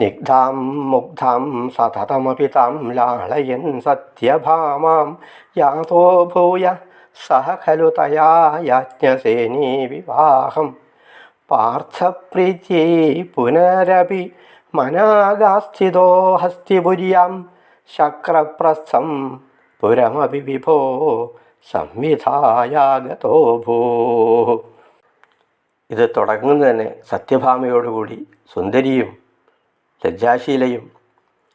സ്നിഗ്ധാം മുഗ്ധാം സതതമപി താം ലാളയൻ സത്യഭാമാം. യാതോ ഭൂയ സഹ ഖലു തയാ യാജ്ഞസേനീ വിവാഹം. പാർത്ഥപ്രീത്യൈ പുനരപി മനാഗാസ്ഥിതോ ഹസ്തിപുര്യാം. ശക്രപ്രസ്ഥം പുരമപി വിഭോ സംവിധായാഗതോ ഭൂ. ഇത് തുടങ്ങുന്നതന്നെ സത്യഭാമയോടുകൂടി സുന്ദരിയും ലജ്ജാശീലയും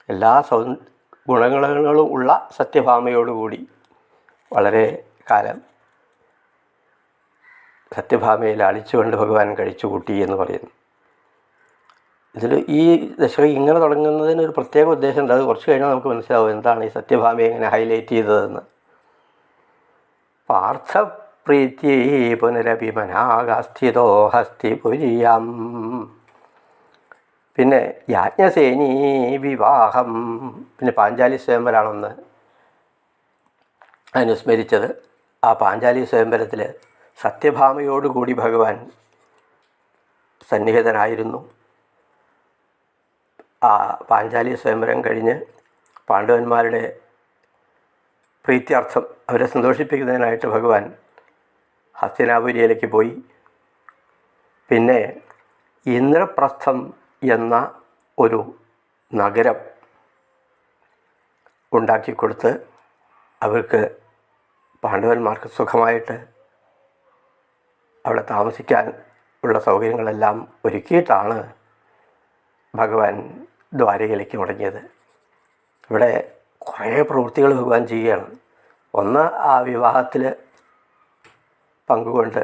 എല്ലാ സൗ ഗുണങ്ങളും ഉള്ള സത്യഭാമയോടുകൂടി വളരെ കാലം സത്യഭാമയെ ലാളിച്ചുകൊണ്ട് ഭഗവാൻ കഴിച്ചു കൂട്ടി എന്ന് പറയുന്നു. ഇതിൽ ഈ ദശകം ഇങ്ങനെ തുടങ്ങുന്നതിന് ഒരു പ്രത്യേക ഉദ്ദേശമുണ്ട്. അത് കുറച്ച് കഴിഞ്ഞാൽ നമുക്ക് മനസ്സിലാവും എന്താണ് ഈ സത്യഭാമയെ ഇങ്ങനെ ഹൈലൈറ്റ് ചെയ്തതെന്ന്. പാർത്ഥപ്രീത്യൈ ഹസ്തി ഹസ്തിപുരിയം പിന്നെ യാജ്ഞസേനീ വിവാഹം. പിന്നെ പാഞ്ചാലി സ്വയംവരാണെന്ന് അനുസ്മരിച്ചത് ആ പാഞ്ചാലി സ്വയംവരത്തിൽ സത്യഭാമയോടുകൂടി ഭഗവാൻ സന്നിഹിതനായിരുന്നു. ആ പാഞ്ചാലി സ്വയംവരം കഴിഞ്ഞ് പാണ്ഡവന്മാരുടെ പ്രീത്യർത്ഥം അവരെ സന്തോഷിപ്പിക്കുന്നതിനായിട്ട് ഭഗവാൻ ഹസ്തിനാപുരിയിലേക്ക് പോയി. പിന്നെ ഇന്ദ്രപ്രസ്ഥം എന്ന ഒരു നഗരം ഉണ്ടാക്കിക്കൊടുത്ത് അവർക്ക് പാണ്ഡവന്മാർക്ക് സുഖമായിട്ട് അവിടെ താമസിക്കാൻ ഉള്ള സൗകര്യങ്ങളെല്ലാം ഒരുക്കിയിട്ടാണ് ഭഗവാൻ ദ്വാരകയിലേക്ക് മുടങ്ങിയത്. ഇവിടെ കുറേ പ്രവൃത്തികൾ ഭഗവാൻ ചെയ്യുകയാണ്. ഒന്ന് ആ വിവാഹത്തിൽ പങ്കുകൊണ്ട്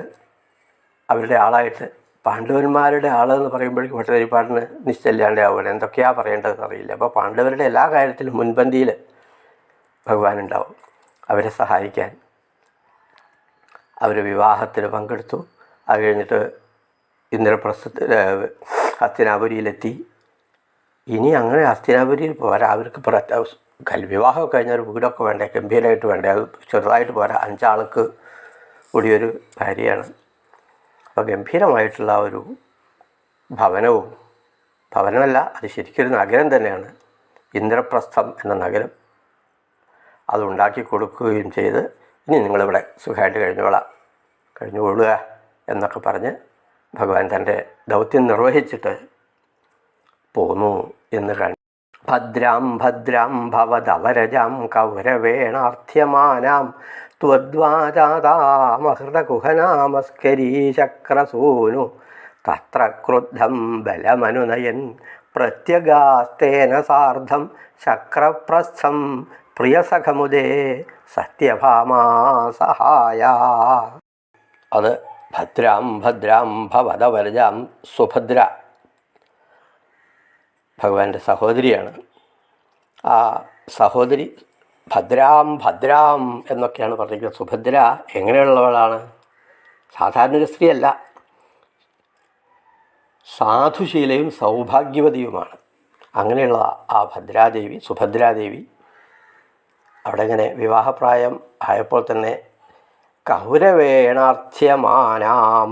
അവരുടെ ആളായിട്ട് പാണ്ഡവന്മാരുടെ ആളെന്ന് പറയുമ്പോഴേക്കും ഭട്ടതിരിപ്പാടിന് നിശ്ചല്ലാണ്ട് ആവുകയാണ് എന്തൊക്കെയാണ് പറയേണ്ടതെന്ന് അറിയില്ല. അപ്പോൾ പാണ്ഡവരുടെ എല്ലാ കാര്യത്തിലും മുൻപന്തിയിൽ ഭഗവാൻ ഉണ്ടാവും അവരെ സഹായിക്കാൻ. അവർ വിവാഹത്തിൽ പങ്കെടുത്തു. അത് കഴിഞ്ഞിട്ട് ഇന്ദ്രപ്രസ്ഥത്തിൽ ഹസ്തിനാപുരിയിലെത്തി ഇനി അങ്ങനെ ഹസ്തിനാപുരിയിൽ പോരാ. അവർക്ക് കൽ വിവാഹമൊക്കെ കഴിഞ്ഞ ഒരു വീടൊക്കെ വേണ്ടേ? ഗംഭീരമായിട്ട് വേണ്ടേ? അത് ചെറുതായിട്ട് പോരാ. അഞ്ചാൾക്ക് കൂടിയൊരു ഭാര്യയാണ്. ഗംഭീരമായിട്ടുള്ള ഒരു ഭവനവും ഭവനമല്ല അത് ശരിക്കൊരു നഗരം തന്നെയാണ്. ഇന്ദ്രപ്രസ്ഥം എന്ന നഗരം. അത് ഉണ്ടാക്കി കൊടുക്കുകയും ചെയ്ത് ഇനി നിങ്ങളിവിടെ സുഖമായിട്ട് കഴിഞ്ഞോളാം. കഴിഞ്ഞുകൊള്ളുക എന്നൊക്കെ പറഞ്ഞ് ഭഗവാൻ തന്റെ ദൗത്യം നിർവഹിച്ചിട്ട് പോന്നു എന്ന് കണ്ടു. ഭദ്രാം ഭദ്രാം ഭവതവരജാം കൗരവേണാർത്ഥ്യമാനാം ത്വദ്വാജാതാമഹൃതകുഹനാമസ്കരീചക്രസൂനു തത്ര ക്രുദ്ധം ബലമനുനയൻ പ്രത്യഗാസ്തേന സാർദ്ധം ശക്രപ്രസ്ഥം പ്രിയസഖമുദേ സത്യഭാമാ സഹായ. അത് ഭദ്രാം ഭദ്രാം ഭവതവരജാം സുഭദ്ര. ഭഗവാന്റെ സഹോദരിയാണ്. ആ സഹോദരി ഭദ്രാം ഭദ്രാം എന്നൊക്കെയാണ് പറഞ്ഞിരിക്കുന്നത്. സുഭദ്ര എങ്ങനെയുള്ളവളാണ്? സാധാരണ ഒരു സ്ത്രീയല്ല. സാധുശീലയും സൗഭാഗ്യവതിയുമാണ്. അങ്ങനെയുള്ള ആ ഭദ്രാദേവി സുഭദ്രാദേവി അവിടെ ഇങ്ങനെ വിവാഹപ്രായം ആയപ്പോൾ തന്നെ കൗരവേണാർത്ഥ്യമാനാം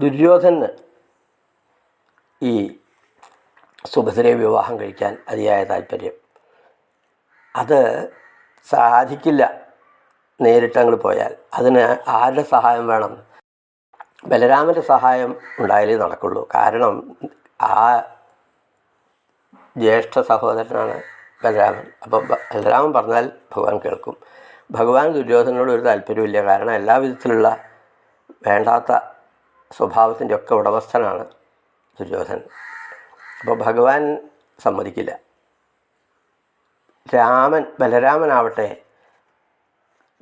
ദുര്യോധന് ഈ സുഭദ്രയെ വിവാഹം കഴിക്കാൻ അതിയായ താല്പര്യം അത് സാധിക്കില്ല നേരിട്ട് അങ്ങോട്ട് പോയാൽ. അതിന് ആരുടെ സഹായം വേണം? ബലരാമന്റെ സഹായം ഉണ്ടായാലേ നടക്കുള്ളൂ. കാരണം ആ ജ്യേഷ്ഠ സഹോദരനാണ് ബലരാമൻ. അപ്പോൾ ബലരാമൻ പറഞ്ഞാൽ ഭഗവാൻ കേൾക്കും. ഭഗവാൻ ദുര്യോധനോട് ഒരു താല്പര്യമില്ല കാരണം എല്ലാ വിധത്തിലുള്ള വേണ്ടാത്ത സ്വഭാവത്തിന്റെ ഒക്കെ ഉടമസ്ഥനാണ് ദുര്യോധനൻ. അപ്പോൾ ഭഗവാൻ സമ്മതിക്കില്ല. രാമൻ ബലരാമനാവട്ടെ.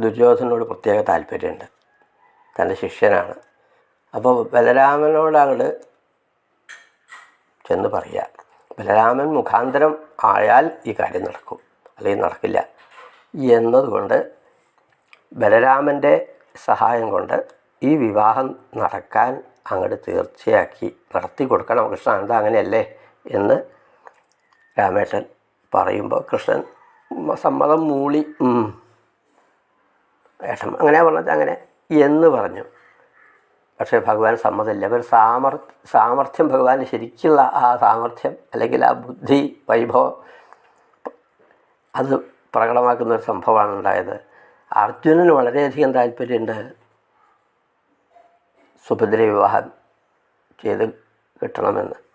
ദുര്യോധനോട് പ്രത്യേക താല്പര്യമുണ്ട്. തന്റെ ശിഷ്യനാണ്. അപ്പോൾ ബലരാമനോട് അങ്ങോട് ചെന്ന് പറയുക ബലരാമൻ മുഖാന്തരം ആയാൽ ഈ കാര്യം നടക്കും അല്ലെങ്കിൽ നടക്കില്ല. എന്നതുകൊണ്ട് ബലരാമന്റെ സഹായം കൊണ്ട് ഈ വിവാഹം നടക്കാൻ അങ്ങോട്ട് തീർച്ചയാക്കി നടത്തി കൊടുക്കണം കൃഷ്ണ അങ്ങനെയല്ലേ? എന്ന് രാമേട്ടൻ പറയുമ്പോൾ കൃഷ്ണൻ സമ്മതം മൂളി വേഷം. അങ്ങനെ പറഞ്ഞത്. അങ്ങനെ എന്ന് പറഞ്ഞു. പക്ഷേ ഭഗവാൻ സമ്മതമില്ല അവർ സാമർ സാമർഥ്യം ഭഗവാന് ശരിക്കുള്ള ആ സാമർഥ്യം അല്ലെങ്കിൽ ആ ബുദ്ധി വൈഭവം അത് പ്രകടമാക്കുന്ന ഒരു സംഭവമാണ് ഉണ്ടായത്. അർജുനന് വളരെയധികം താല്പര്യമുണ്ട് സുഭദ്ര വിവാഹം ചെയ്ത് കിട്ടണമെന്ന്.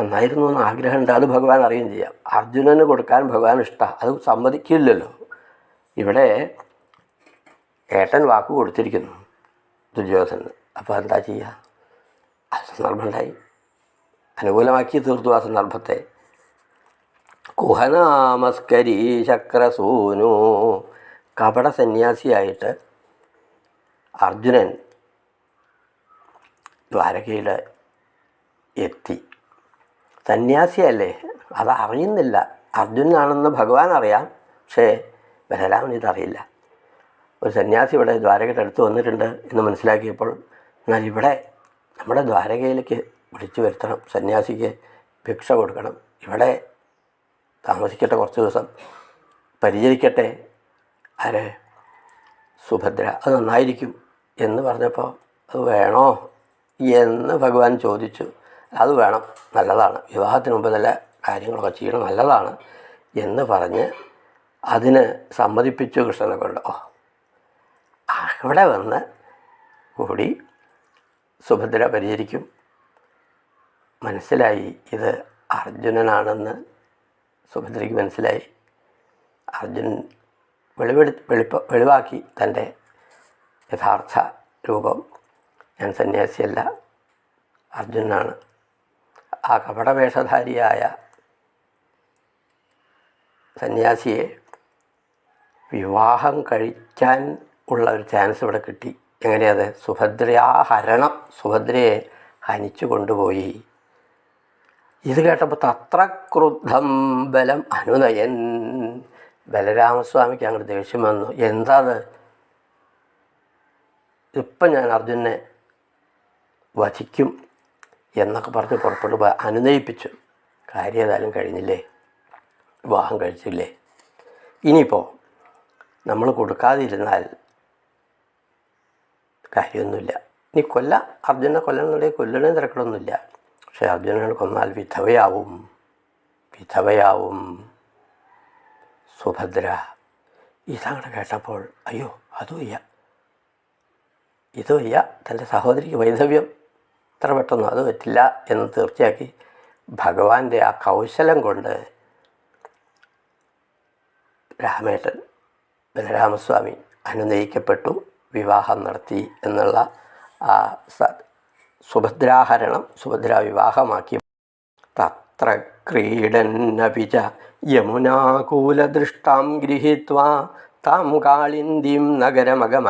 നന്നായിരുന്നു എന്ന് ആഗ്രഹമുണ്ട് അത് ഭഗവാൻ അറിയുകയും ചെയ്യാം. അർജുനന് കൊടുക്കാൻ ഭഗവാൻ ഇഷ്ടമാണ് അത് സമ്മതിക്കില്ലല്ലോ. ഇവിടെ ഏട്ടൻ വാക്ക് കൊടുത്തിരിക്കുന്നു ദുര്യോധനന്. അപ്പോൾ എന്താ ചെയ്യുക ആ സന്ദർഭമുണ്ടായി. അനുകൂലമാക്കി തീർത്തു ആ സന്ദർഭത്തെ. കുഹനാമസ്കരി ചക്രസൂനു കപട സന്യാസിയായിട്ട് അർജുനൻ ദ്വാരകയിൽ എത്തി. സന്യാസിയല്ലേ? അത് അറിയുന്നില്ല. അർജുനാണെന്ന് ഭഗവാൻ അറിയാം. പക്ഷേ ബലരാമൻ ഇതറിയില്ല. ഒരു സന്യാസി ഇവിടെ ദ്വാരകയുടെ അടുത്ത് വന്നിട്ടുണ്ട് എന്ന് മനസ്സിലാക്കിയപ്പോൾ എന്നാൽ ഇവിടെ നമ്മുടെ ദ്വാരകയിലേക്ക് വിളിച്ചു വരുത്തണം. സന്യാസിക്ക് ഭിക്ഷ കൊടുക്കണം. ഇവിടെ താമസിക്കട്ടെ കുറച്ച് ദിവസം. പരിചരിക്കട്ടെ. ആരെ? സുഭദ്ര. അത് നന്നായിരിക്കും എന്ന് പറഞ്ഞപ്പോൾ അത് വേണോ എന്ന് ഭഗവാൻ ചോദിച്ചു. അത് വേണം നല്ലതാണ്. വിവാഹത്തിന് മുമ്പ് നല്ല കാര്യങ്ങളൊക്കെ ചെയ്യണം നല്ലതാണ് എന്ന് പറഞ്ഞ് അതിന് സമ്മതിപ്പിച്ചു കൃഷ്ണനെ കൊണ്ട്. ഓ അവിടെ വന്ന് കൂടി സുഭദ്ര പരിചരിക്കും. മനസ്സിലായി ഇത് അർജുനനാണെന്ന് സുഭദ്രയ്ക്ക് മനസ്സിലായി. അർജുൻ വെളിവെടു വെളിപ്പ വെളിവാക്കി തന്റെ യഥാർത്ഥ രൂപം. ഞാൻ സന്യാസിയല്ല അർജുനാണ് ആ കപടവേഷധാരിയായ സന്യാസിയെ വിവാഹം കഴിക്കാൻ ഉള്ള ഒരു ചാൻസ് ഇവിടെ കിട്ടി. എങ്ങനെയത് സുഭദ്രയാ ഹരണം സുഭദ്രയെ ഹനിച്ചു കൊണ്ടുപോയി. ഇത് കേട്ടപ്പോൾ തത്ര ക്രുദ്ധം ബലം അനുനയൻ. ബലരാമസ്വാമിക്ക് അങ്ങോട്ട് ദേഷ്യം വന്നു. എന്താ അത്? ഇപ്പം ഞാൻ അർജുനെ വധിക്കും. എന്നൊക്കെ പറഞ്ഞ് പുറപ്പെട്ടു അനുനയിപ്പിച്ചു. കാര്യം ഏതായാലും കഴിഞ്ഞില്ലേ? വിവാഹം കഴിച്ചില്ലേ? ഇനിയിപ്പോൾ നമ്മൾ കൊടുക്കാതിരുന്നാൽ കാര്യമൊന്നുമില്ല. ഇനി കൊല്ല അർജുനെ കൊല്ലണമെന്നുണ്ടെങ്കിൽ കൊല്ലണേ തിരക്കടൊന്നുമില്ല പക്ഷേ അർജുനനെ കൊന്നാൽ വിധവയാവും. വിധവയാവും. സുഭദ്ര. ഇതങ്ങനെ കേട്ടപ്പോൾ അയ്യോ അതും ഇയ്യ ഇതും ഇയ്യ തന്റെ സഹോദരിക്ക് വൈധവ്യം. ഇത്ര പെട്ടെന്ന് അത് പറ്റില്ല എന്ന് തീർച്ചയാക്കി ഭഗവാന്റെ ആ കൗശലം കൊണ്ട് രാമേട്ടൻ ബലരാമസ്വാമി അനുനയിക്കപ്പെട്ടു വിവാഹം നടത്തി എന്നുള്ള ആ സുഭദ്രാഹരണം സുഭദ്ര വിവാഹമാക്കി തത്ര ക്രീഡന്നപിച യമുനാകൂലദൃഷ്ടാം ഗൃഹീത്വാ താം കാളിന്ദീം നഗരമഗമ.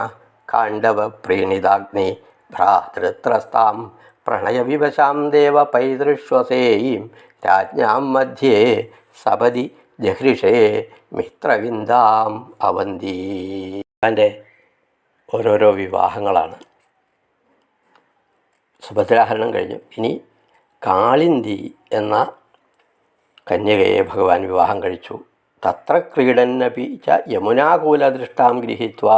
കാണ്ഡവ പ്രീണിതാഗ്നി ഭ്രാതൃത്രസ്താം പ്രണയവിവശാം ദേവ പൈതൃശ്വസേയും രാജ്ഞാം മധ്യേ സപതി ജഹ്രിഷേ മിത്രവിന്ദാം അവന്തി. അവന്റെ ഓരോരോ വിവാഹങ്ങളാണ്. സുഭദ്രാഹരണം കഴിഞ്ഞു. ഇനി കാളിന്തി എന്ന കന്യകയെ ഭഗവാൻ വിവാഹം കഴിച്ചു. തത്ര ക്രീഡന്നപി ച യമുനാകൂലദൃഷ്ടാം ഗൃഹീത്വ.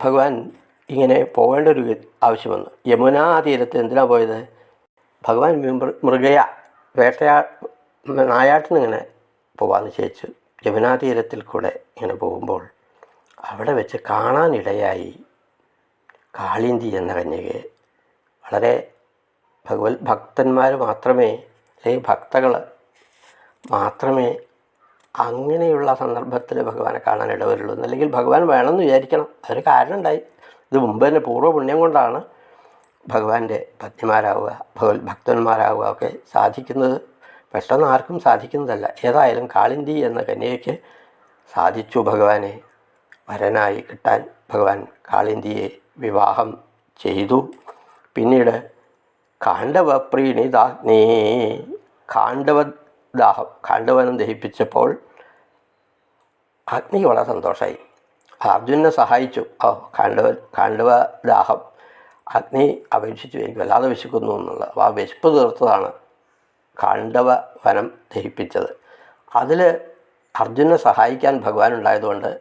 ഭഗവാൻ ഇങ്ങനെ പോകേണ്ട ഒരു ആവശ്യം വന്നു യമുനാ തീരത്ത് എന്തിനാ പോയത്? ഭഗവാൻ മൃഗയ വേട്ടയാ നായാട്ടിന് ഇങ്ങനെ പോകാൻ നിശ്ചയിച്ചു യമുനാ തീരത്തിൽ കൂടെ ഇങ്ങനെ പോകുമ്പോൾ അവിടെ വെച്ച് കാണാനിടയായി കാളിന്തി എന്ന കന്യകയെ. വളരെ ഭഗവത് ഭക്തന്മാർ മാത്രമേ അല്ലെങ്കിൽ ഭക്തകൾ മാത്രമേ അങ്ങനെയുള്ള സന്ദർഭത്തിൽ ഭഗവാനെ കാണാൻ ഇടവരുള്ളൂ അല്ലെങ്കിൽ ഭഗവാൻ വേണമെന്ന് വിചാരിക്കണം. അതൊരു കാരണം ഉണ്ടായി ഇത് മുമ്പ് തന്നെ പൂർവപുണ്യം കൊണ്ടാണ് ഭഗവാന്റെ പത്നിമാരാവുക ഭഗവത് ഭക്തന്മാരാവുക ഒക്കെ സാധിക്കുന്നത്. പെട്ടെന്ന് ആർക്കും സാധിക്കുന്നതല്ല. ഏതായാലും കാളിന്തി എന്ന കന്യകയ്ക്ക് സാധിച്ചു ഭഗവാനെ. വരനായി കിട്ടാൻ ഭഗവാൻ കാളിന്തിയെ വിവാഹം ചെയ്തു. പിന്നീട് കാണ്ഡവ പ്രീണിതാഗ്നി കാണ്ഡവ ദാഹം കാണ്ഡവനം ദഹിപ്പിച്ചപ്പോൾ അഗ്നിക്ക് വളരെ സന്തോഷമായി അർജുനെ സഹായിച്ചു. ഓ കാണ്ഡവ കാണ്ഡവ ദാഹം. അഗ്നി അപേക്ഷിച്ചു. എനിക്ക് വല്ലാതെ വിശക്കുന്നു എന്നുള്ളത് അപ്പോൾ ആ വിശപ്പ് തീർത്തതാണ്. കാണ്ഡവ വനം ദഹിപ്പിച്ചത്. അതിൽ അർജുനെ സഹായിക്കാൻ ഭഗവാൻ ഉണ്ടായതുകൊണ്ട്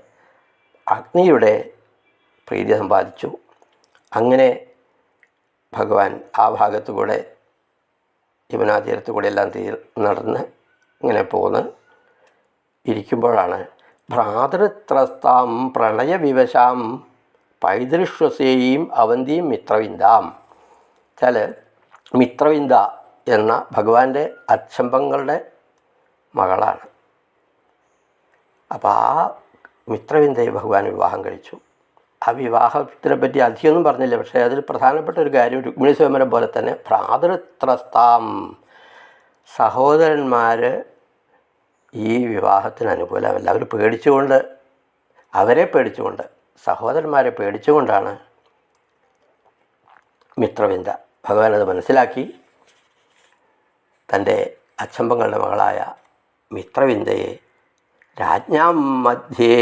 അഗ്നിയുടെ പ്രീതി സമ്പാദിച്ചു. അങ്ങനെ ഭഗവാൻ ആ ഭാഗത്തു കൂടെ യമുനാ തീരത്തു കൂടെ എല്ലാം തീർ നടന്ന് ഇങ്ങനെ പോന്ന് ഇരിക്കുമ്പോഴാണ് ഭ്രാതൃത്രസ്താം പ്രണയവിവശാം പൈതൃശ്വസേയും അവന്തിയും മിത്രവിന്ദാം. വെച്ചാൽ മിത്രവിന്ദ എന്ന ഭഗവാന്റെ അച്ചമ്പങ്ങളുടെ മകളാണ്. അപ്പോൾ ആ മിത്രവിന്ദയെ ഭഗവാൻ വിവാഹം കഴിച്ചു. ആ വിവാഹത്തിനെ പറ്റി അധികമൊന്നും പറഞ്ഞില്ല. പക്ഷേ അതിൽ പ്രധാനപ്പെട്ട ഒരു കാര്യം രുക്മിണി സ്വയംവരം പോലെ തന്നെ ഭ്രാതൃത്രസ്താം സഹോദരന്മാർ ഈ വിവാഹത്തിന് അനുകൂലമല്ല അവർ പേടിച്ചുകൊണ്ട് അവരെ പേടിച്ചുകൊണ്ട് സഹോദരന്മാരെ പേടിച്ചുകൊണ്ടാണ് മിത്രവിന്ദ ഭഗവാൻ അത് മനസ്സിലാക്കി. തന്റെ അച്ചമ്പങ്ങളുടെ മകളായ മിത്രവിന്ദയെ രാജ്ഞാം മധ്യേ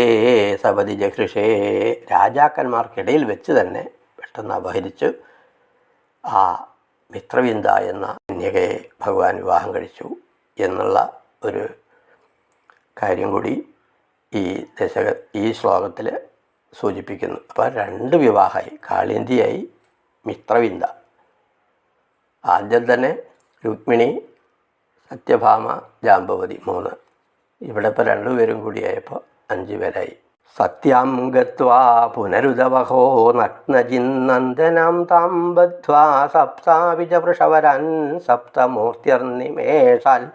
സപതി ജഹൃഷേ രാജാക്കന്മാർക്കിടയിൽ വെച്ച് തന്നെ പെട്ടെന്ന് അപഹരിച്ചു. ആ മിത്രവിന്ദ എന്ന കന്യകയെ ഭഗവാൻ വിവാഹം കഴിച്ചു എന്നുള്ള ഒരു കാര്യം കൂടി ഈ ദശക ഈ ശ്ലോകത്തിൽ സൂചിപ്പിക്കുന്നു. അപ്പോൾ രണ്ട് വിവാഹമായി കാളിന്തിയായി മിത്രവിന്ദ. ആദ്യം തന്നെ രുക്മിണി സത്യഭാമ ജാമ്പവതി മൂന്ന്. ഇവിടെ ഇപ്പോൾ രണ്ടുപേരും കൂടിയായപ്പോൾ അഞ്ച് പേരായി. സത്യം ഗത്വാ പുനരുദവഹോ നഗ്നജിന്നന്ദനം താം ബദ്ധ്വാ സപ്താവിജ വൃഷവരൻ സപ്തമൂർത്തിർനിമേഷാൽ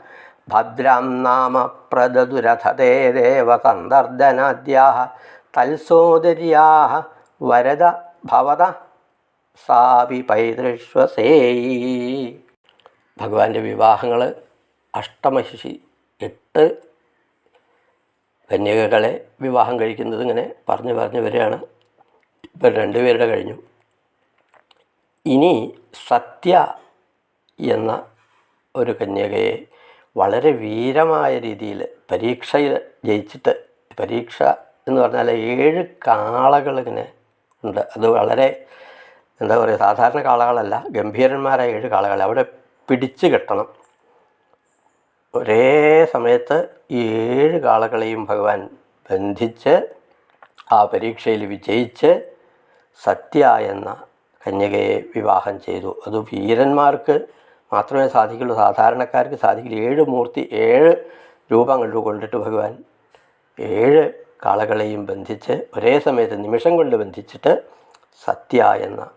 ഭദ്രാം നാമ പ്രദതുരഥതേ ദേവകന്ദർദനാദ്യാ തൽസോദര്യാ വരദ ഭവത സാപി പൈതൃശ്വസേയി ഭഗവാന്റെ വിവാഹങ്ങൾ അഷ്ടമശിശി എട്ട് കന്യകകളെ വിവാഹം കഴിക്കുന്നത് ഇങ്ങനെ പറഞ്ഞു പറഞ്ഞു വരികയാണ്. ഇപ്പം രണ്ടുപേരുടെ കഴിഞ്ഞു. ഇനി സത്യ എന്ന ഒരു കന്യകയെ വളരെ വീരമായ രീതിയിൽ പരീക്ഷയിൽ ജയിച്ചിട്ട് പരീക്ഷ എന്ന് പറഞ്ഞാൽ ഏഴ് കാളകൾ ഇങ്ങനെ ഉണ്ട്. അത് വളരെ എന്താ പറയുക സാധാരണ കാളകളല്ല ഗംഭീരന്മാരായ ഏഴ് കാളകൾ. അവിടെ പിടിച്ചു കെട്ടണം. ഒരേ സമയത്ത് ഈ ഏഴ് കാളകളെയും ഭഗവാൻ ബന്ധിച്ച് ആ പരീക്ഷയിൽ വിജയിച്ച് സത്യ എന്ന കന്യകയെ വിവാഹം ചെയ്തു. അത് വീരന്മാർക്ക് മാത്രമേ സാധിക്കുള്ളൂ. സാധാരണക്കാർക്ക് സാധിക്കില്ല. ഏഴ് മൂർത്തി ഏഴ് രൂപങ്ങൾ കൊണ്ടിട്ട് ഭഗവാൻ ഏഴ് കാളകളെയും ബന്ധിച്ച് ഒരേ സമയത്ത് നിമിഷം കൊണ്ട് ബന്ധിച്ചിട്ട് സത്യ എന്ന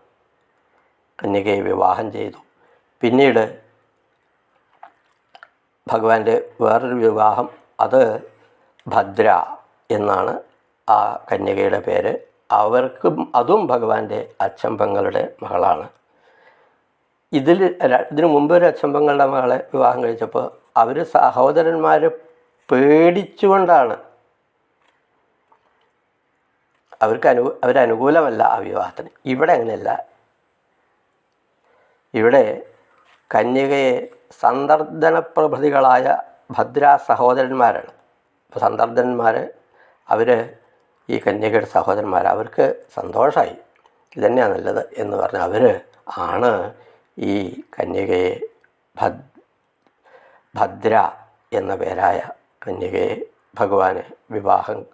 കന്യകയെ വിവാഹം ചെയ്തു. പിന്നീട് ഭഗവാന്റെ വേറൊരു വിവാഹം അത് ഭദ്ര എന്നാണ് ആ കന്യകയുടെ പേര്. അവർക്കും അതും ഭഗവാന്റെ അച്ചമ്പങ്ങളുടെ മകളാണ്. ഇതിൽ ഇതിനു മുമ്പ് ഒരു അച്ചമ്പങ്ങളുടെ മകളെ വിവാഹം കഴിച്ചപ്പോൾ അവർ സഹോദരന്മാർ പേടിച്ചുകൊണ്ടാണ് അവർക്ക് അനു അവരനുകൂലമല്ല ആ വിവാഹത്തിന്. ഇവിടെ അങ്ങനെയല്ല. ഇവിടെ കന്യകയെ സന്ദർദന പ്രഭൃതികളായ ഭദ്രാ സഹോദരന്മാരാണ്. അപ്പോൾ സന്ദർദന്മാർ അവർ ഈ കന്യകയുടെ സഹോദരന്മാർ അവർക്ക് സന്തോഷമായി ഇതന്നെയാണ് നല്ലത് എന്ന് പറഞ്ഞ് അവർ ആണ് ഈ കന്യകയെ ഭദ് ഭദ്ര എന്ന പേരായ കന്യകയെ ഭഗവാന് വിവാഹം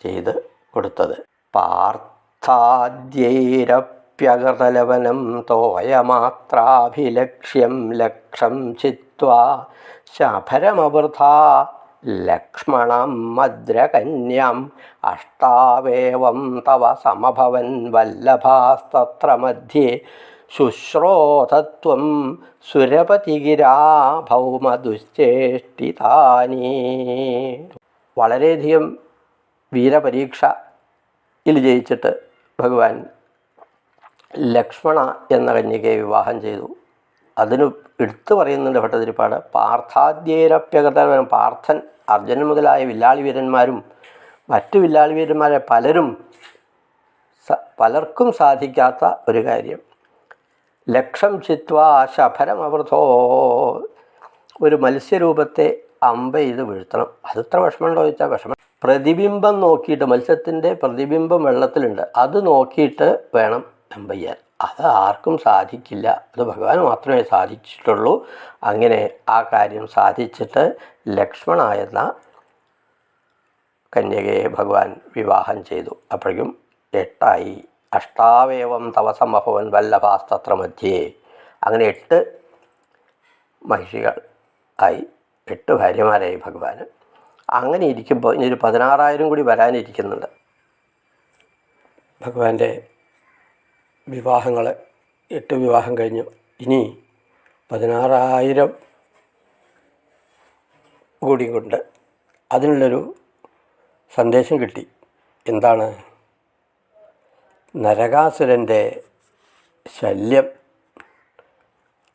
ചെയ്ത് കൊടുത്തത്. പാർത്ഥാദ്യൈരപ്യകൃതലവനം തോയമാത്രാഭിലക്ഷ്യം ലക്ഷം ചിത്വാ ശഫരമവൃഥാ ലക്ഷ്മണം മദ്രകന്യാം അഷ്ടാവേവം തവ സമഭവൻ വല്ലഭാസ്തത്ര മധ്യേ ശുശ്രോതത്വം സുരപതിഗിരാ ഭൗമദുശ്ചേഷ്ടിതാനി വളരെയധികം വീരപരീക്ഷയിൽ ജയിച്ചിട്ട് ഭഗവാൻ ലക്ഷ്മണ എന്ന കന്യകയെ വിവാഹം ചെയ്തു. അതിന് എടുത്തു പറയുന്നുണ്ട് ഭട്ടതിരിപ്പാട് പാർത്ഥാദ്യേരപ്യകൃതം പാർത്ഥൻ അർജുനൻ മുതലായ വില്ലാളി വീരന്മാരും മറ്റു വില്ലാളി വീരന്മാരെ പലരും പലർക്കും സാധിക്കാത്ത ഒരു കാര്യം. ലക്ഷം ചിത്വാ അവർത്തോ ഒരു മത്സ്യരൂപത്തെ അമ്പ ചെയ്ത് വീഴ്ത്തണം. അതത്ര വിഷമമുണ്ടോ ചോദിച്ചാൽ വിഷമം. പ്രതിബിംബം നോക്കിയിട്ട് മത്സ്യത്തിന്റെ പ്രതിബിംബം വെള്ളത്തിലുണ്ട്. അത് നോക്കിയിട്ട് വേണം അമ്പ ചെയ്യാൻ അത് ആർക്കും സാധിക്കില്ല. അത് ഭഗവാൻ മാത്രമേ സാധിച്ചിട്ടുള്ളൂ. അങ്ങനെ ആ കാര്യം സാധിച്ചിട്ട് ലക്ഷ്മണായെന്ന കന്യകയെ ഭഗവാൻ വിവാഹം ചെയ്തു. അപ്പോഴേക്കും എട്ടായി. അഷ്ടാവേവം തവസമഭവൻ വല്ലഭാസ്തത്ര മധ്യേ അങ്ങനെ എട്ട് മഹിഷികൾ ആയി എട്ട് ഭാര്യമാരായി ഭഗവാൻ അങ്ങനെ ഇരിക്കുമ്പോൾ ഇനി ഒരു പതിനാറായിരം കൂടി വരാനിരിക്കുന്നുണ്ട്. ഭഗവാന്റെ വിവാഹങ്ങൾ എട്ട് വിവാഹം കഴിഞ്ഞു. ഇനി പതിനാറായിരം കൂടി കൊണ്ട് അതിനുള്ളൊരു സന്ദേശം കിട്ടി. എന്താണ്? നരകാസുരന്റെ ശല്യം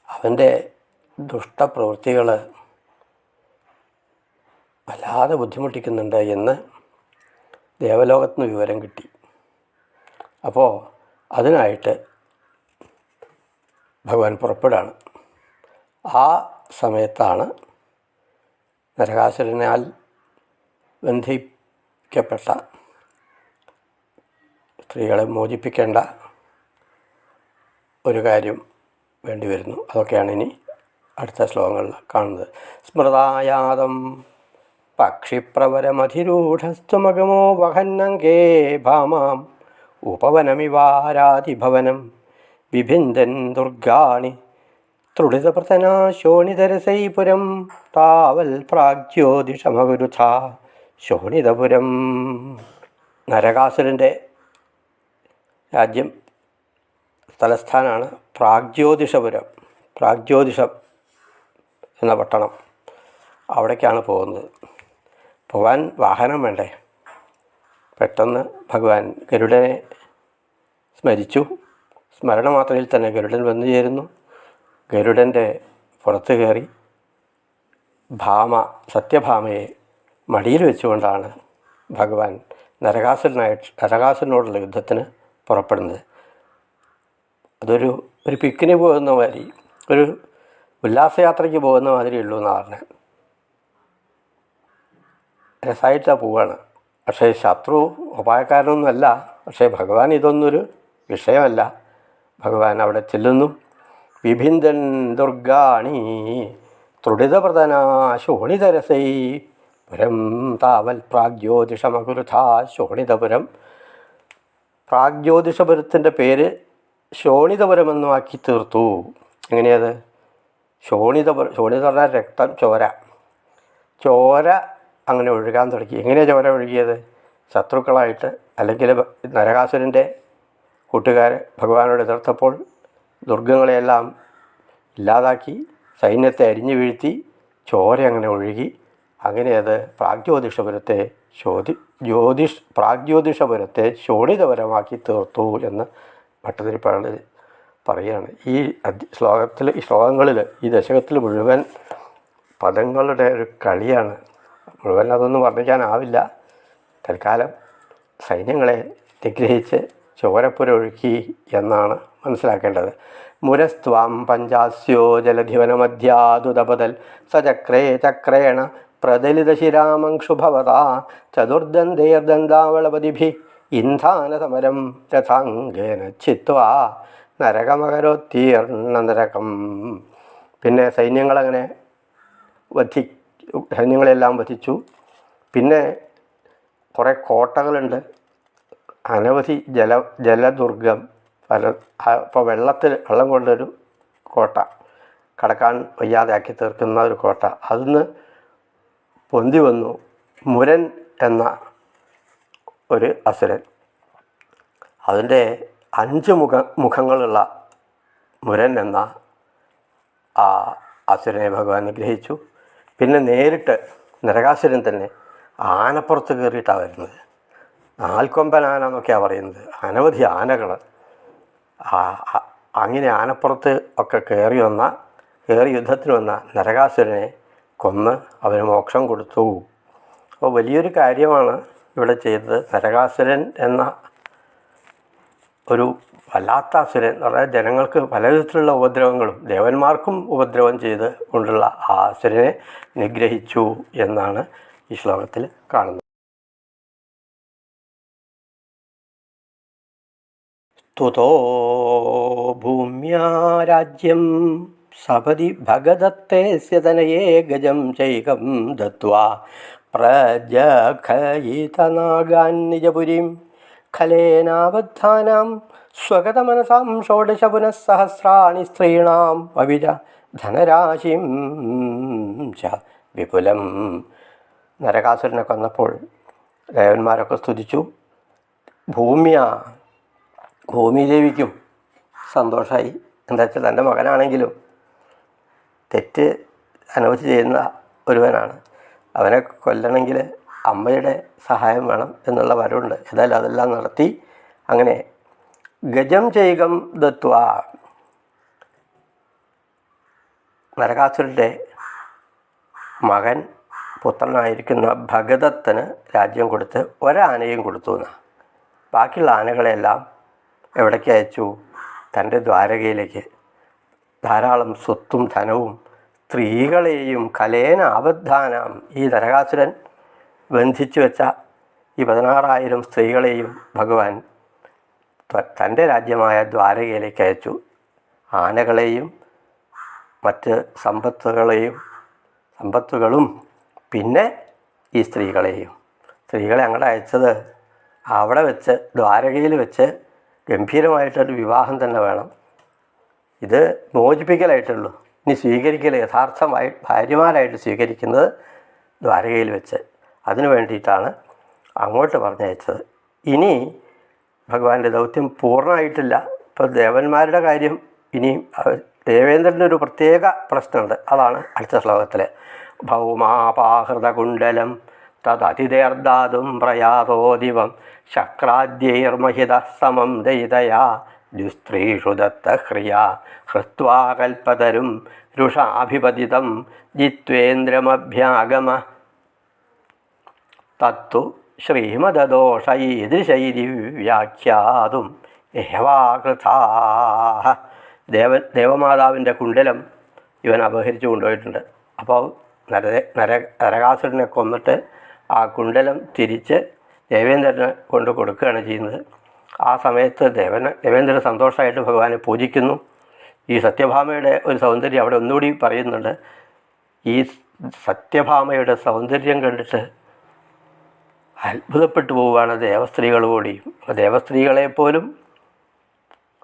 അവന്റെ ദുഷ്ടപ്രവൃത്തികൾ വല്ലാതെ ബുദ്ധിമുട്ടിക്കുന്നുണ്ട് എന്ന് ദേവലോകത്ത് നിന്ന് വിവരം കിട്ടി. അപ്പോൾ അതിനായിട്ട് ഭഗവാൻ പുറപ്പെടുകയാണ്. ആ സമയത്താണ് നരകാസുരനാൽ ബന്ധിക്കപ്പെട്ട സ്ത്രീകളെ മോചിപ്പിക്കേണ്ട ഒരു കാര്യം വേണ്ടി വരുന്നു. അതൊക്കെയാണ് ഇനി അടുത്ത ശ്ലോകങ്ങളിൽ കാണുന്നത്. സ്മൃതായാതം പക്ഷിപ്രവരമധിരൂഢസ്തുമകമോ വഹന്നങ്കേ ഭാമാം ഉപവനമിവാരാതിഭവനം വിഭിന്ദൻ ദുർഗാണി തൃളിതപ്രതനാശോണിതരസൈപുരം താവൽ പ്രാഗ്ജ്യോതിഷമകുരുഥ ശോണിതപുരം. നരകാസുരന്റെ രാജ്യം തലസ്ഥാനമാണ് പ്രാഗ്ജ്യോതിഷപുരം. പ്രാഗ്ജ്യോതിഷം എന്ന പട്ടണം അവിടേക്കാണ് പോകുന്നത്. പോകാൻ വാഹനം വേണ്ടേ? പെട്ടെന്ന് ഭഗവാൻ ഗരുഡനെ സ്മരിച്ചു. സ്മരണ മാത്രയിൽ തന്നെ ഗരുഡൻ വന്നു ചേരുന്നു. ഗരുഡന്റെ പുറത്ത് കയറി ഭാമ സത്യഭാമയെ മടിയിൽ വെച്ചുകൊണ്ടാണ് ഭഗവാൻ നരകാസുരനായിട്ട് നരകാസുരനോടുള്ള യുദ്ധത്തിന് പുറപ്പെടുന്നത്. അതൊരു ഒരു പിക്കിന് പോകുന്ന മാതിരി ഒരു ഉല്ലാസയാത്രയ്ക്ക് പോകുന്ന മാതിരി ഉള്ളൂ എന്ന് പറഞ്ഞത് രസമായിട്ടാണ് പോവുകയാണ് പക്ഷേ ശത്രു ഉപായക്കാരനൊന്നുമല്ല പക്ഷേ ഭഗവാൻ ഇതൊന്നൊരു വിഷയമല്ല. ഭഗവാൻ അവിടെ ചെല്ലുന്നു. വിഭിന്ദൻ ദുർഗാണി തൃടിതപ്രദനാ ശോണിതരസൈ പുരം താവൽ പ്രാഗ്യോതിഷമകുരുഥാ ശോണിതപുരം പ്രാഗ്ജ്യോതിഷപുരത്തിന്റെ പേര് ശോണിതപുരം ആക്കി തീർത്തു. എങ്ങനെയത്? ശോണിതപുരം ശോണിത പറഞ്ഞാൽ രക്തം ചോര. ചോര അങ്ങനെ ഒഴുകാൻ തുടങ്ങി. എങ്ങനെയാണ് ചോര ഒഴുകിയത്? ശത്രുക്കളായിട്ട് അല്ലെങ്കിൽ നരകാസുരന്റെ കൂട്ടുകാർ ഭഗവാനോട് എതിർത്തപ്പോൾ ദുർഗങ്ങളെയെല്ലാം ഇല്ലാതാക്കി സൈന്യത്തെ അരിഞ്ഞു വീഴ്ത്തി ചോര അങ്ങനെ ഒഴുകി. അങ്ങനെ അത് പ്രാഗ്ജ്യോതിഷപുരത്തെ ചോദി ജ്യോതിഷ് പ്രാഗ്ജ്യോതിഷപുരത്തെ ശോണിതപരമാക്കി തീർത്തു എന്ന് ഭട്ടതിരിപ്പാട് പറയുകയാണ് ഈ ശ്ലോകത്തിൽ ഈ ശ്ലോകങ്ങളിൽ ഈ ദശകത്തിൽ മുഴുവൻ പദങ്ങളുടെ ഒരു കളിയാണ്. മുഴുവൻ അതൊന്നും വർണിക്കാനാവില്ല. തൽക്കാലം സൈന്യങ്ങളെ നിഗ്രഹിച്ച് ചോരപ്പുര ഒഴുക്കി എന്നാണ് മനസ്സിലാക്കേണ്ടത്. മുരസ്ത്വാം പഞ്ചാസ്യോ ജലധിവനമധ്യാതുതപതൽ സചക്രേ ചക്രേണ പ്രദലിതശിരാമംക്ഷുഭവതാ ചതുർദന്തേർദന്താവളപതിഭി ഇന്ധാനസമരം രഥാംഗേന ചിത്വാ നരകമകരോത്തീർണ നരകം പിന്നെ സൈന്യങ്ങളങ്ങനെ വധി സൈന്യങ്ങളെല്ലാം വധിച്ചു. പിന്നെ കുറേ കോട്ടകളുണ്ട്. അനവധി ജല ജലദുർഗം പല ഇപ്പോൾ വെള്ളത്തിൽ വെള്ളം കൊണ്ടൊരു കോട്ട കടക്കാൻ വയ്യാതെ ആക്കി തീർക്കുന്ന ഒരു കോട്ട. അതിന്ന് പൊന്തി വന്നു മുരൻ എന്ന ഒരു അസുരൻ. അതിന്റെ അഞ്ച് മുഖ മുഖങ്ങളുള്ള മുരൻ എന്ന ആ അസുരനെ ഭഗവാൻ ഗ്രഹിച്ചു. പിന്നെ നേരിട്ട് നരകാസുരൻ തന്നെ ആനപ്പുറത്ത് കയറിയിട്ടാണ് വരുന്നത്. നാൽക്കൊമ്പൻ ആന എന്നൊക്കെയാണ് പറയുന്നത്. അനവധി ആനകൾ അങ്ങനെ ആനപ്പുറത്ത് ഒക്കെ കയറി വന്ന കയറി യുദ്ധത്തിന് വന്ന നരകാസുരനെ കൊന്ന് അവന് മോക്ഷം കൊടുത്തു. അപ്പോൾ വലിയൊരു കാര്യമാണ് ഇവിടെ ചെയ്തത്. നരകാസുരൻ എന്ന ഒരു വല്ലാത്ത അസുരൻ പറഞ്ഞാൽ ജനങ്ങൾക്ക് പലവിധത്തിലുള്ള ഉപദ്രവങ്ങളും ദേവന്മാർക്കും ഉപദ്രവം ചെയ്ത് കൊണ്ടുള്ള ആ അസുരനെ നിഗ്രഹിച്ചു എന്നാണ് ഈ ശ്ലോകത്തിൽ കാണുന്നത്. സ്തുതോ ഭൂമ്യാ രാജ്യം സപതി ഭഗദത്തേസ്യ തനയേ ഗജം ചൈകം ദത്വാ പ്രജഖയിതനാഗാൻ നിജപുരീം ഖലേനാബദ്ധാനാം സ്വഗതമനസാം ഷോഡശ പുനഃസഹസ്രാണി സ്ത്രീണാം പവിജ ധനരാശിം ച വിപുലം. നരകാസുരനെ കൊന്നപ്പോൾ ദേവന്മാരൊക്കെ സ്തുതിച്ചു. ഭൂമിയ ഭൂമിദേവിക്കും സന്തോഷമായി എന്താ വെച്ചാൽ തന്റെ മകനാണെങ്കിലും തെറ്റ് അനുവദിച്ച് ചെയ്യുന്ന ഒരുവനാണ്. അവനെ കൊല്ലണമെങ്കിൽ അമ്മയുടെ സഹായം വേണം എന്നുള്ള വരവുണ്ട്. ഏതായാലും അതെല്ലാം നടത്തി അങ്ങനെ ഗജം ചെയ്കം ദത്വ നരകാസുരന്റെ മകൻ പുത്രനായിരിക്കുന്ന ഭഗദത്തന് രാജ്യം കൊടുത്ത് ഒരാനയും കൊടുത്തു എന്നാണ് ബാക്കിയുള്ള ആനകളെല്ലാം എവിടേക്ക് അയച്ചു? തന്റെ ദ്വാരകയിലേക്ക്. ധാരാളം സ്വത്തും ധനവും സ്ത്രീകളെയും കലേന ആബദ്ധാനാം ഈ നരകാസുരൻ ബന്ധിച്ചു വെച്ച ഈ പതിനാറായിരം സ്ത്രീകളെയും ഭഗവാൻ തന്റെ രാജ്യമായ ദ്വാരകയിലേക്ക് അയച്ചു. ആനകളെയും മറ്റ് സമ്പത്തുകളെയും സമ്പത്തുകളും പിന്നെ ഈ സ്ത്രീകളെയും. സ്ത്രീകളെ അങ്ങോട്ട് അയച്ചത് അവിടെ വെച്ച് ദ്വാരകയിൽ വെച്ച് ഗംഭീരമായിട്ടൊരു വിവാഹം തന്നെ വേണം. ഇത് മോചിപ്പിക്കലായിട്ടുള്ളൂ. ഇനി സ്വീകരിക്കൽ യഥാർത്ഥമായി ഭാര്യമാരായിട്ട് സ്വീകരിക്കുന്നത് ദ്വാരകയിൽ വെച്ച്. അതിനു വേണ്ടിയിട്ടാണ് അങ്ങോട്ട് പറഞ്ഞയച്ചത്. ഇനി ഭഗവാന്റെ ദൗത്യം പൂർണമായിട്ടില്ല. ഇപ്പോൾ ദേവന്മാരുടെ കാര്യം ഇനി ദേവേന്ദ്രന്റെ ഒരു പ്രത്യേക പ്രശ്നമുണ്ട്. അതാണ് അടുത്ത ശ്ലോകത്തിൽ ഭൗമാപാഹൃതകുണ്ടലം തദതിഥേർദാതും പ്രയാതോ ദിവം ശക്രാദ്യൈർമഹിത സമം ദയിതയാ ദുസ്ത്രീഷു ദത്തഹ്രിയ ഹൃത്വാ കൽപ്പതരും രുഷാഭിപതിതം ജിത്വേന്ദ്രമഭ്യാഗമ. തത്തു ശ്രീമദോഷൈദൃശൈരി വ്യാഖ്യാതും ഏവാകൃതാ ദേവ ദേവമാതാവിന്റെ കുണ്ടലം ഇവൻ അപഹരിച്ചു കൊണ്ടുപോയിട്ടുണ്ട്. അപ്പോൾ നര നര നരകാസുരനെ കൊന്നിട്ട് ആ കുണ്ടലം തിരിച്ച് ദേവേന്ദ്രനെ കൊണ്ട് കൊടുക്കുകയാണ് ചെയ്യുന്നത്. ആ സമയത്ത് ദേവന് ദേവേന്ദ്രൻ സന്തോഷമായിട്ട് ഭഗവാനെ പൂജിക്കുന്നു. ഈ സത്യഭാമയുടെ ഒരു സൗന്ദര്യം അവിടെ ഒന്നുകൂടി പറയുന്നുണ്ട്. ഈ സത്യഭാമയുടെ സൗന്ദര്യം കണ്ടിട്ട് അത്ഭുതപ്പെട്ടു പോവുകയാണ് ദേവസ്ത്രീകളോടെയും അപ്പോൾ ദേവസ്ത്രീകളെ പോലും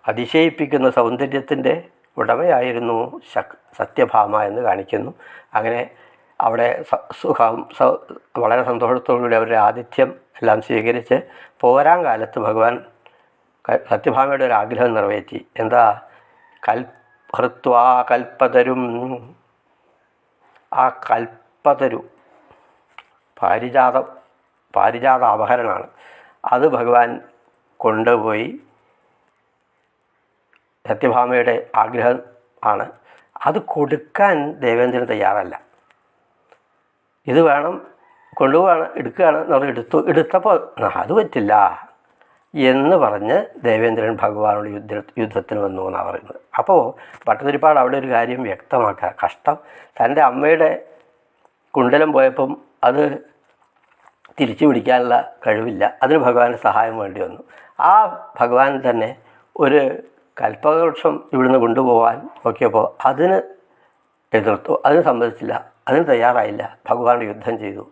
അതിശയിപ്പിക്കുന്ന സൗന്ദര്യത്തിന്റെ ഉടമയായിരുന്നു ശക് സത്യഭാമ എന്ന് കാണിക്കുന്നു. അങ്ങനെ അവിടെ സുഖം വളരെ സന്തോഷത്തോടുകൂടി അവരുടെ ആതിഥ്യം എല്ലാം സ്വീകരിച്ച് പോരാൻ കാലത്ത് ഭഗവാൻ സത്യഭാമയുടെ ഒരു ആഗ്രഹം നിറവേറ്റി. എന്താ? കൽ ഹൃത്വാ കൽപ്പതരും. ആ കൽപ്പതരു പാരിജാത പാരിജാത അപഹരണമാണ് അത് ഭഗവാൻ കൊണ്ടുപോയി സത്യഭാമയുടെ ആഗ്രഹം ആണ്. അത് കൊടുക്കാൻ ദേവേന്ദ്രൻ തയ്യാറല്ല. ഇത് വേണം കൊണ്ടുപോവാണ് എടുക്കുകയാണ്. എന്ന് എടുത്തു എടുത്തപ്പോൾ അത് പറ്റില്ല. എന്ന് പറഞ്ഞ് ദേവേന്ദ്രൻ ഭഗവാനോട് യുദ്ധ യുദ്ധത്തിന് വന്നു എന്നാണ് പറയുന്നത്. അപ്പോൾ ഭട്ടതിരിപ്പാട് അവിടെ ഒരു കാര്യം വ്യക്തമാക്കുക. കഷ്ടം. തന്റെ അമ്മയുടെ കുണ്ടലം പോയപ്പം അത് തിരിച്ചു പിടിക്കാനുള്ള കഴിവില്ല. അതിന് ഭഗവാന്റെ സഹായം വേണ്ടി വന്നു. ആ ഭഗവാൻ തന്നെ ഒരു കൽപ്പവൃക്ഷം ഇവിടുന്ന് കൊണ്ടുപോകാൻ നോക്കിയപ്പോൾ അതിന് എതിർത്തു. അതിന് സമ്മതിച്ചില്ല. അതിന് തയ്യാറായില്ല. ഭഗവാൻ യുദ്ധം ചെയ്തു.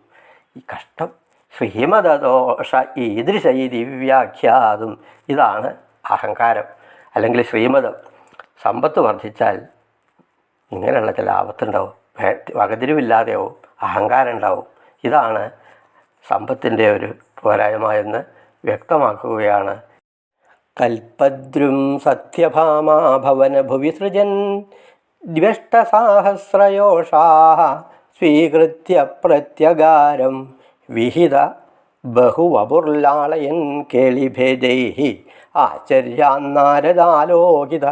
ഈ കഷ്ടം ശ്രീമദോഷ ഈദൃശ ഈ ദിവ്യാഖ്യാതും ഇതാണ് അഹങ്കാരം. അല്ലെങ്കിൽ ശ്രീമതം സമ്പത്ത് വർദ്ധിച്ചാൽ ഇങ്ങനെയുള്ള ചില ആപത്തുണ്ടാവും. വകതിരിവില്ലാതെയാവും. അഹങ്കാരം ഉണ്ടാവും. ഇതാണ് സമ്പത്തിന്റെ ഒരു പോരായ്മ എന്ന് വ്യക്തമാക്കുകയാണ്. കൽപദ്രും സത്യഭാമാഭവന ഭുവി സൃജൻ ദ്വഷ്ടസാഹസ്രയോഷാ സ്വീകൃത്യ പ്രത്യഗാരം. വിഹിത ബഹുവപുർലാളയൻ കേളിഭേദൈ ആചര്യാന്നാരദാലോകിത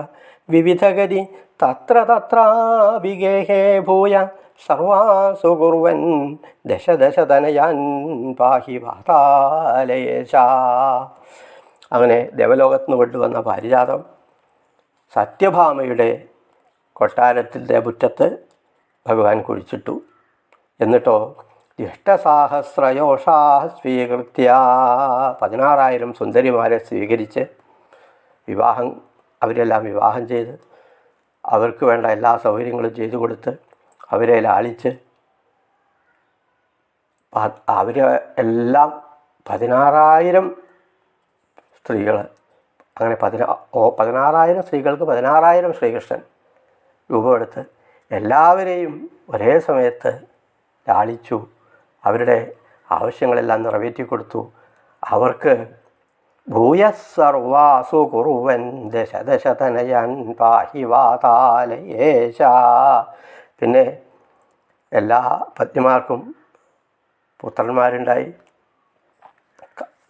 വിവിധഗതി തത്ര തത്രാവിഗേഹേ ഭൂയ സർവാസു കുർവൻ ദശ ദശ തനയാൻ പാഹി വാതാലയേശ അങ്ങനെ ദേവലോകത്ത് നിന്ന് കൊണ്ടുവന്ന പാരിജാതം സത്യഭാമയുടെ കൊട്ടാരത്തിന്റെ മുറ്റത്ത് ഭഗവാൻ കുഴിച്ചിട്ടു. എന്നിട്ടോ ഇഷ്ടസാഹസ്രയോഷാ സ്വീകൃത്യ. പതിനാറായിരം സുന്ദരിമാരെ സ്വീകരിച്ച് വിവാഹം അവരെല്ലാം വിവാഹം ചെയ്ത് അവർക്ക് വേണ്ട എല്ലാ സൗകര്യങ്ങളും ചെയ്തു കൊടുത്ത് അവരെ ലാളിച്ച് അവരെ എല്ലാം പതിനാറായിരം സ്ത്രീകൾ അങ്ങനെ പതിനാ പതിനാറായിരം സ്ത്രീകൾക്ക് പതിനാറായിരം ശ്രീകൃഷ്ണൻ രൂപമെടുത്ത് എല്ലാവരെയും ഒരേ സമയത്ത് ലാളിച്ചു അവരുടെ ആവശ്യങ്ങളെല്ലാം നിറവേറ്റി കൊടുത്തു അവർക്ക് ഭൂയ സർവാസു കുറുവൻ ദശ ദശതനയൻ പാഹി വാതാലയേശ പിന്നെ എല്ലാ പത്നിമാർക്കും പുത്രന്മാരുണ്ടായി.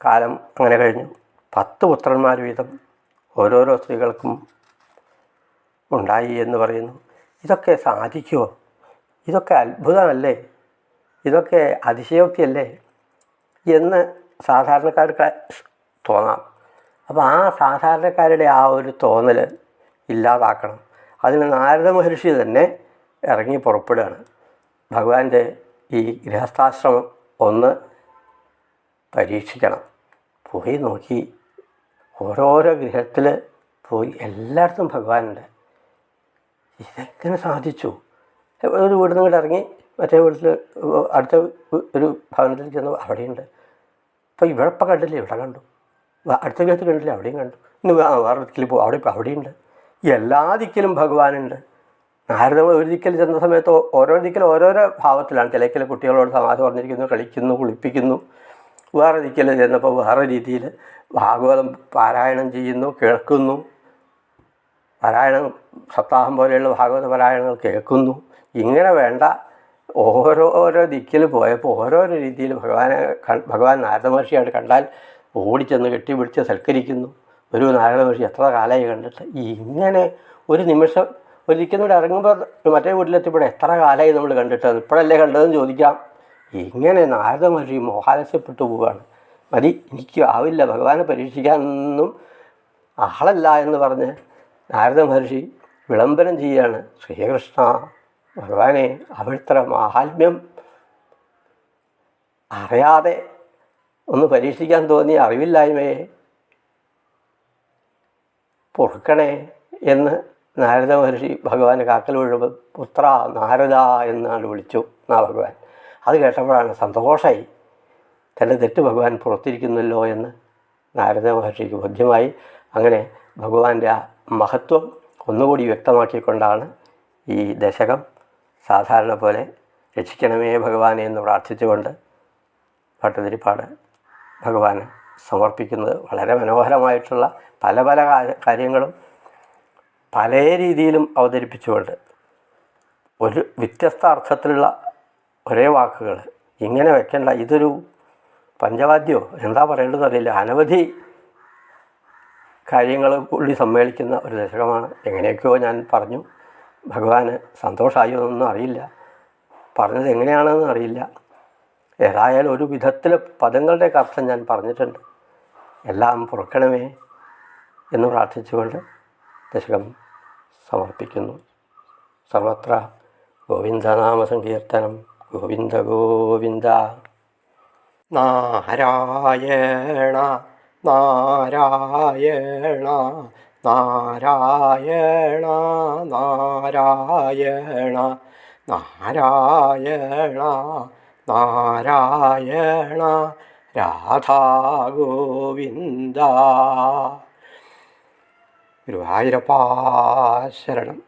കാലം അങ്ങനെ കഴിഞ്ഞു. പത്ത് പുത്രന്മാർ വീതം ഓരോരോ സ്ത്രീകൾക്കും ഉണ്ടായി എന്ന് പറയുന്നു. ഇതൊക്കെ സാധിക്കുമോ ഇതൊക്കെ അത്ഭുതമല്ലേ? ഇതൊക്കെ അതിശയോക്തിയല്ലേ എന്ന് സാധാരണക്കാർക്ക് തോന്നാം. അപ്പോൾ ആ സാധാരണക്കാരുടെ ആ ഒരു തോന്നൽ ഇല്ലാതാക്കണം. അതിന് നാരദ മഹർഷി തന്നെ ഇറങ്ങി പുറപ്പെടുകയാണ്. ഭഗവാന്റെ ഈ ഗൃഹസ്ഥാശ്രമം ഒന്ന് പരീക്ഷിക്കണം. പോയി നോക്കി. ഓരോരോ ഗൃഹത്തിൽ പോയി എല്ലായിടത്തും ഭഗവാനുണ്ട്. ഇതെങ്ങനെ സാധിച്ചു? ഒരു വീട് ഇറങ്ങി മറ്റേ വീട്ടിൽ അടുത്ത ഒരു ഭവനത്തിൽ ചെന്ന് അവിടെയുണ്ട്. അപ്പോൾ ഇവിടെ ഇപ്പം കണ്ടില്ലേ? ഇവിടെ കണ്ടു. അടുത്ത വീട്ടിൽ കണ്ടില്ലേ? അവിടെയും കണ്ടു. ഇന്ന് വേറെ ദിക്കിൽ പോകും അവിടെ ഇപ്പോൾ അവിടെയുണ്ട്. എല്ലാ ദിക്കിലും ഭഗവാനുണ്ട്. നാരദ ഒരു ദിക്കിൽ ചെന്ന സമയത്ത് ഓരോ ദിക്കിൽ ഓരോരോ ഭാവത്തിലാണ്. ചിലക്കിലെ കുട്ടികളോട് സമാധി പറഞ്ഞിരിക്കുന്നു കളിക്കുന്നു കുളിപ്പിക്കുന്നു. വേറെ ദിക്കിൽ ചെന്നപ്പോൾ വേറെ രീതിയിൽ ഭാഗവതം പാരായണം ചെയ്യുന്നു കേൾക്കുന്നു. പാരായണം സപ്താഹം പോലെയുള്ള ഭാഗവത പാരായണങ്ങൾ കേൾക്കുന്നു. ഇങ്ങനെ വേണ്ട ഓരോരോ ദിക്കിൽ പോയപ്പോൾ ഓരോരോ രീതിയിൽ ഭഗവാനെ ഭഗവാൻ നാരദ മഹർഷിയായിട്ട് കണ്ടാൽ ഓടിച്ചെന്ന് കെട്ടിപ്പിടിച്ച് സൽക്കരിക്കുന്നു. ഒരു നാരദ മഹർഷി എത്ര കാലമായി കണ്ടിട്ട് ഇങ്ങനെ ഒരു നിമിഷം ഒരു കൂടെ ഇറങ്ങുമ്പോൾ മറ്റേ വീട്ടിലെത്തിയപ്പോൾ എത്ര കാലമായി നമ്മൾ കണ്ടിട്ടത്? ഇപ്പോഴല്ലേ കണ്ടതെന്ന് ചോദിക്കാം. ഇങ്ങനെ നാരദ മഹർഷി മോഹാലസ്യപ്പെട്ടു പോവുകയാണ്. മതി എനിക്ക് ആവില്ല ഭഗവാനെ പരീക്ഷിക്കാനൊന്നും ആളല്ല എന്ന് പറഞ്ഞ് നാരദ മഹർഷി വിളംബരം ചെയ്യുകയാണ്. ശ്രീകൃഷ്ണ ഭഗവാനെ അവിടുത്തെ മാഹാത്മ്യം അറിയാതെ ഒന്ന് പരീക്ഷിക്കാൻ തോന്നിയ അറിവില്ലായ്മയെ പൊറുക്കണേ എന്ന് നാരദ മഹർഷി ഭഗവാന് കാക്കൽ വീഴുമ്പോൾ പുത്ര നാരദ എന്നാണ് വിളിച്ചു നാ ഭഗവാൻ. അത് കേട്ടപ്പോഴാണ് സന്തോഷമായി തന്റെ തെറ്റ് ഭഗവാൻ പുറത്തിരിക്കുന്നല്ലോ എന്ന് നാരദ മഹർഷിക്ക് ബോധ്യമായി. അങ്ങനെ ഭഗവാന്റെ ആ മഹത്വം ഒന്നുകൂടി വ്യക്തമാക്കിക്കൊണ്ടാണ് ഈ ദശകം സാധാരണ പോലെ രക്ഷിക്കണമേ ഭഗവാനെ എന്ന് പ്രാർത്ഥിച്ചുകൊണ്ട് ഭട്ടതിരിപ്പാട് ഭഗവാന് സമർപ്പിക്കുന്നത് വളരെ മനോഹരമായിട്ടുള്ള പല പല കാര്യങ്ങളും പല രീതിയിലും അവതരിപ്പിച്ചുകൊണ്ട് ഒരു വ്യത്യസ്ത അർത്ഥത്തിലുള്ള ഒരേ വാക്കുകൾ ഇങ്ങനെ വെക്കേണ്ട. ഇതൊരു പഞ്ചവാദ്യമോ എന്താ പറയേണ്ടത് അറിയില്ല. അനവധി കാര്യങ്ങൾ കൂടി സമ്മേളിക്കുന്ന ഒരു ദശകമാണ്. എങ്ങനെയൊക്കെയോ ഞാൻ പറഞ്ഞു. ഭഗവാന് സന്തോഷമായോ എന്നൊന്നും അറിയില്ല. പറഞ്ഞത് എങ്ങനെയാണെന്ന് അറിയില്ല. ഏതായാലും ഒരു വിധത്തിൽ പദങ്ങളുടെ അർത്ഥം ഞാൻ പറഞ്ഞിട്ടുണ്ട്. എല്ലാം പുറക്കണമേ എന്ന് പ്രാർത്ഥിച്ചുകൊണ്ട് ദശകം സമർപ്പിക്കുന്നു. സർവത്ര ഗോവിന്ദനാമ സങ്കീർത്തനം ഗോവിന്ദ ഗോവിന്ദ. നാരായണ നാരായണ നാരായണ നാരായണ നാരായണ നാരായണ രാധാഗോവിന്ദ ഗുരുവായൂരപ്പാ ശരണം.